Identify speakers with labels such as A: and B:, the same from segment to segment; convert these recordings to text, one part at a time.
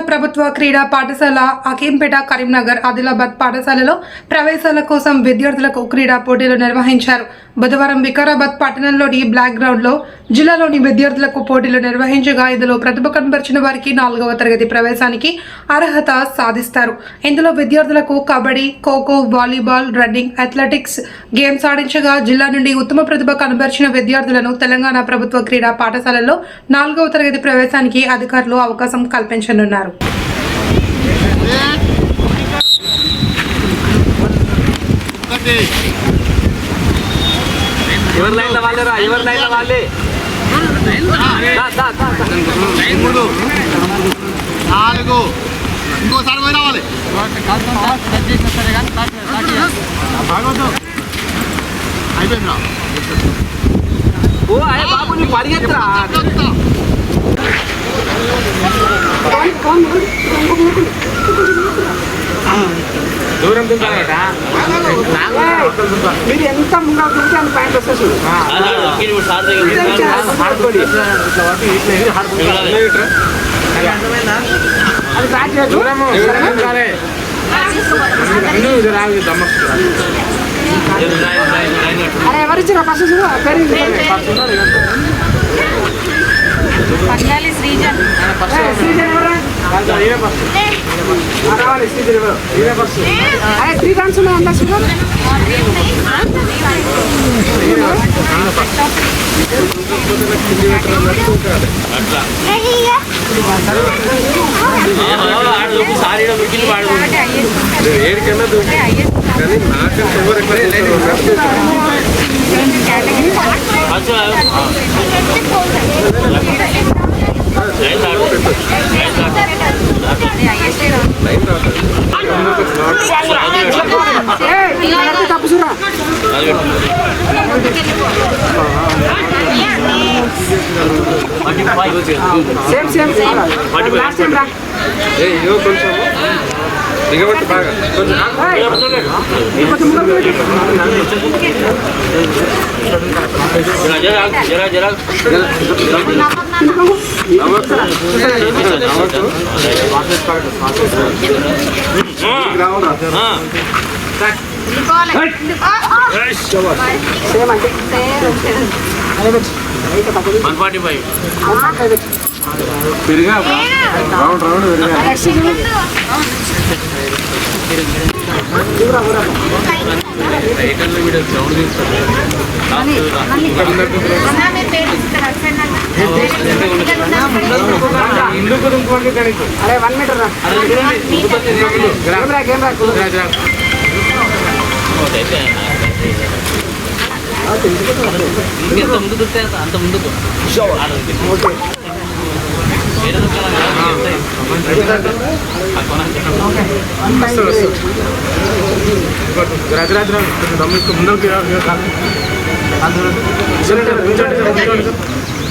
A: ప్రభుత్వ క్రీడా పాఠశాల అకీంపేట కరీంనగర్ ఆదిలాబాద్ పాఠశాలలో ప్రవేశాల కోసం విద్యార్థులకు క్రీడా పోటీలు నిర్వహించారు. బుధవారం వికారాబాద్ పట్టణంలోని బ్లాక్ గ్రౌండ్లో జిల్లాలోని విద్యార్థులకు పోటీలు నిర్వహించగా ఇందులో ప్రతిభ కనబరిచిన వారికి నాలుగవ తరగతి ప్రవేశానికి అర్హత సాధిస్తారు. ఇందులో విద్యార్థులకు kabaddi kho-kho volleyball running athletics games ఆడించగా జిల్లా నుండి ఉత్తమ ప్రతిభ కనబరిచిన విద్యార్థులను తెలంగాణ ప్రభుత్వ క్రీడా పాఠశాలల్లో నాలుగవ తరగతి ప్రవేశానికి అధికారులు అవకాశం కల్పించనున్నారు.
B: ఎవరి లైన్లో వాళ్ళే రా ఎవరి లైన్లో వాళ్ళే.
C: మూడు నాలుగు ఇంకోసారి పోయి రావాలి అయిపోయిందిరా
B: ఓ అయ్య బాబు నీ పరిగెత్తరా దూరం దుంకాలట
D: మీరు ఎంత ముందు చూస్తే అంత పాయింట్ వస్తుంది అది బ్యాట్ చేయొచ్చు?
B: దూరము. దుంకాలే
D: అరే ఎవరు ఇచ్చారు? ఫస్ట్ పేరు
E: శ్రీజన్.
D: శ్రీజన్ ఎవరు? రావాలి త్రీ రన్స్ ఉన్నాయి అంతా
B: ఏడికన్నా కానీ నాకంటే ఎవరు ఎక్కడ
D: సేమ్ సేమ్ లాస్ట్ టైం రా.
B: ఏ ఇగో కొంచెం. దిగబట్టి బాగా కొంచెం
D: ఏయ్, ఇంకొంచెం ముందుకు పెట్టు.
B: తిరిగా రౌండ్ రౌండ్ సౌండ్ తీస్తారు ఇందుకు ఇంకోటి కనీసం
D: అరే వన్ మీటర్ రా. గేమ్ రా గేమ్ రా
F: ఇంకెంత ముందు దొరికితే అంత ముందుకు.
D: ఓకే.
B: రాజరాజ ముందరికి ముందుకు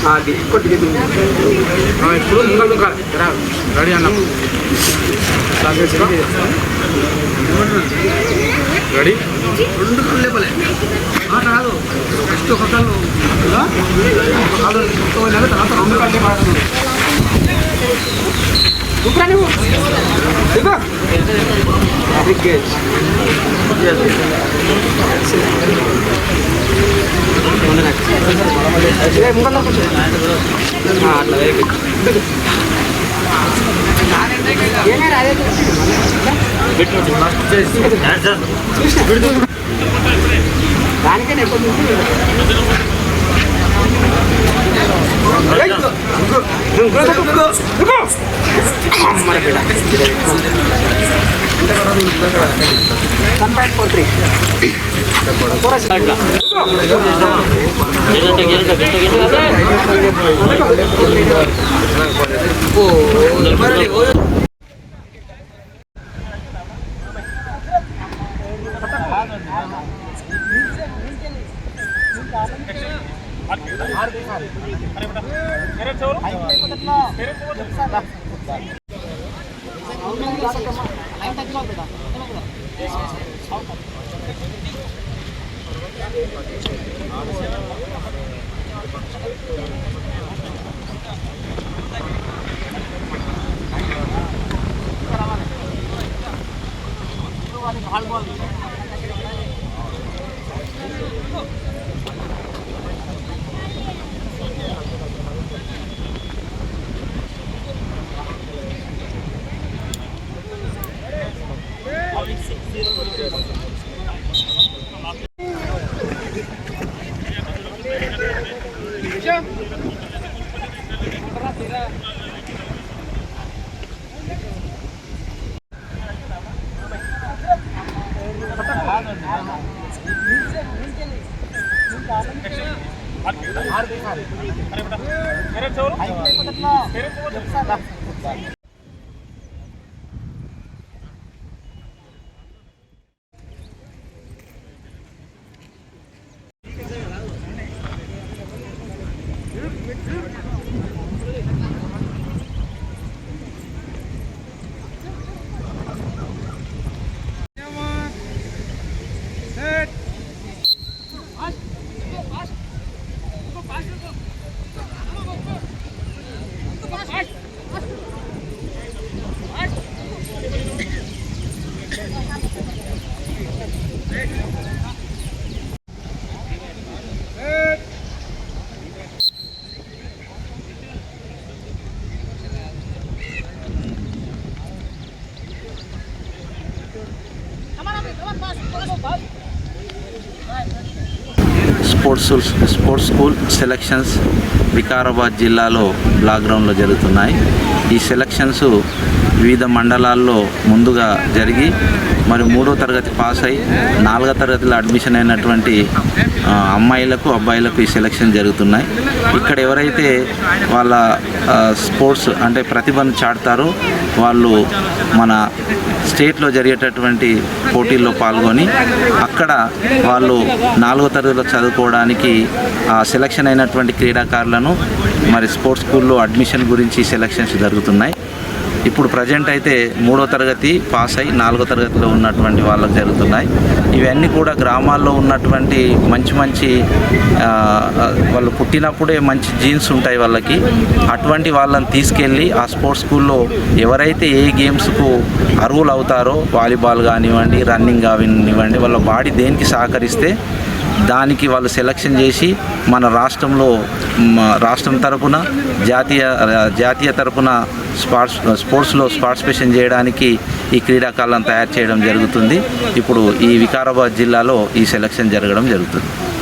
D: అది కొద్దిగా దిగు.
B: ఇప్పుడు ముందు రెడీ అన్న రెడీ
C: రెండు కళ్ళు లేపలే ఆ కాదు ఫస్ట్ ఒక కళ్ళు ఇలా, ఒక కళ్ళు ఇంకో నెల తర్వాత రెండు కళ్ళు
D: దిగురా నువ్వు దిగు కూర్చో. అట్లా అదే ఎక్కువ আমার বেটা one point four three Thank you. కాలుకోవాలి point
G: sports sports school selections Vikarabad జిల్లాలో బ్లాక్ గ్రౌండ్లో జరుగుతున్నాయి. ఈ సెలక్షన్స్ వివిధ మండలాల్లో ముందుగా జరిగి మరి మూడో తరగతి పాస్ అయి నాలుగో తరగతిలో అడ్మిషన్ అయినటువంటి అమ్మాయిలకు అబ్బాయిలకు ఈ సెలక్షన్ జరుగుతున్నాయి. ఇక్కడ ఎవరైతే వాళ్ళ స్పోర్ట్స్ అంటే ప్రతిభను చాటుతారో వాళ్ళు మన స్టేట్లో జరిగేటటువంటి పోటీల్లో పాల్గొని అక్కడ వాళ్ళు నాలుగో తరగతిలో చదువుకోవడానికి ఆ సెలక్షన్ అయినటువంటి క్రీడాకారులను మరి స్పోర్ట్స్ స్కూల్లో అడ్మిషన్ గురించి సెలక్షన్స్ జరుగుతున్నాయి. ఇప్పుడు ప్రజెంట్ అయితే మూడో తరగతి పాస్ అయి నాలుగో తరగతిలో ఉన్నటువంటి వాళ్ళకు జరుగుతున్నాయి. ఇవన్నీ కూడా గ్రామాల్లో ఉన్నటువంటి మంచి మంచి వాళ్ళు పుట్టినప్పుడే మంచి జీన్స్ ఉంటాయి వాళ్ళకి. అటువంటి వాళ్ళని తీసుకెళ్ళి ఆ స్పోర్ట్స్ స్కూల్లో ఎవరైతే ఏ గేమ్స్కు అర్హులు అవుతారో వాలీబాల్ కానివ్వండి రన్నింగ్ కానివ్వండి వాళ్ళ బాడీ దేనికి సహకరిస్తే దానికి వాళ్ళు సెలక్షన్ చేసి మన రాష్ట్రంలో రాష్ట్రం తరపున జాతీయ జాతీయ తరపున స్పాట్స్ స్పోర్ట్స్లో పార్టిసిపేషన్ చేయడానికి ఈ క్రీడాకాలను తయారు చేయడం జరుగుతుంది. ఇప్పుడు ఈ వికారాబాద్ జిల్లాలో ఈ సెలక్షన్ జరగడం జరుగుతుంది.